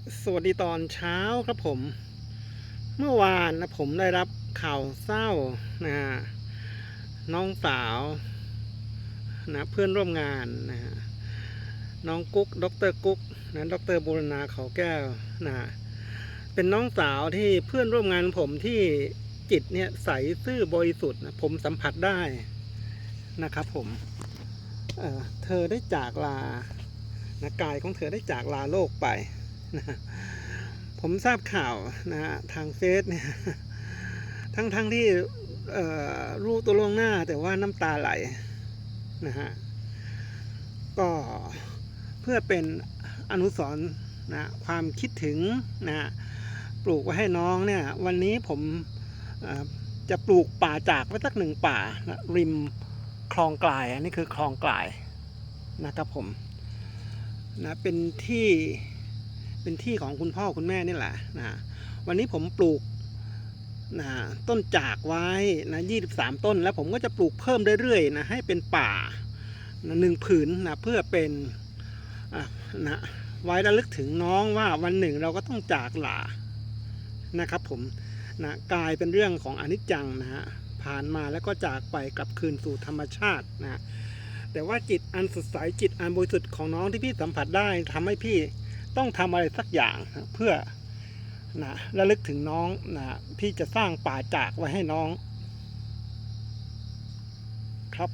สวัสดีตอนเช้าครับผม เมื่อวานนะผมได้รับข่าวเศร้านะฮะน้องสาวนะเพื่อนร่วมงานนะฮะน้องกุ๊กดรกุ๊กนะดรบูรณาเขาแก้วนะฮะเป็นน้องสาวที่เพื่อนร่วมงานผมที่จิตเนี่ยใสซื่อบริสุทธิ์นะผมสัมผัสได้นะครับผมเเธอได้จากลานะกายของเธอได้จากลาโลกไป ผมทราบข่าวนะฮะทางเฟซเนี่ยทั้งทั้งที่รู้ตัวล่งหน้าแต่ว่าน้ำตาไหลนะฮะก็เพื่อเป็นอนุสรณ์นะความคิดถึงนะฮะปลูกไว้ให้น้องเนี่ย วันนี้ผมจะปลูกป่าจากไว้สักหนึ่งป่านะริมคลองกลายอันนี้คือคลองกลายนะครับผมนะเป็นที่ เป็นที่ของคุณพ่อคุณแม่นี่แหละนะวันนี้ผมปลูกนะต้นจากไว้นะ23ต้น แล้วผมก็จะปลูกเพิ่มเรื่อยๆนะให้เป็นป่านะหนึ่งผืนนะเพื่อเป็นนะไว้ระลึกถึงน้องว่าวันหนึ่งเราก็ต้องจากลานะครับผมนะกลายเป็นเรื่องของอนิจจังนะฮะผ่านมาแล้วก็จากไปกลับคืนสู่ธรรมชาตินะแต่ว่าจิตอันสดใสจิตอันบริสุทธิ์ของน้องที่พี่สัมผัสได้ทำให้พี่ ต้องทำอะไรสักอย่างเพื่อนะระลึกถึงน้องนะที่จะสร้างป่าจากไว้ให้น้อง ครับ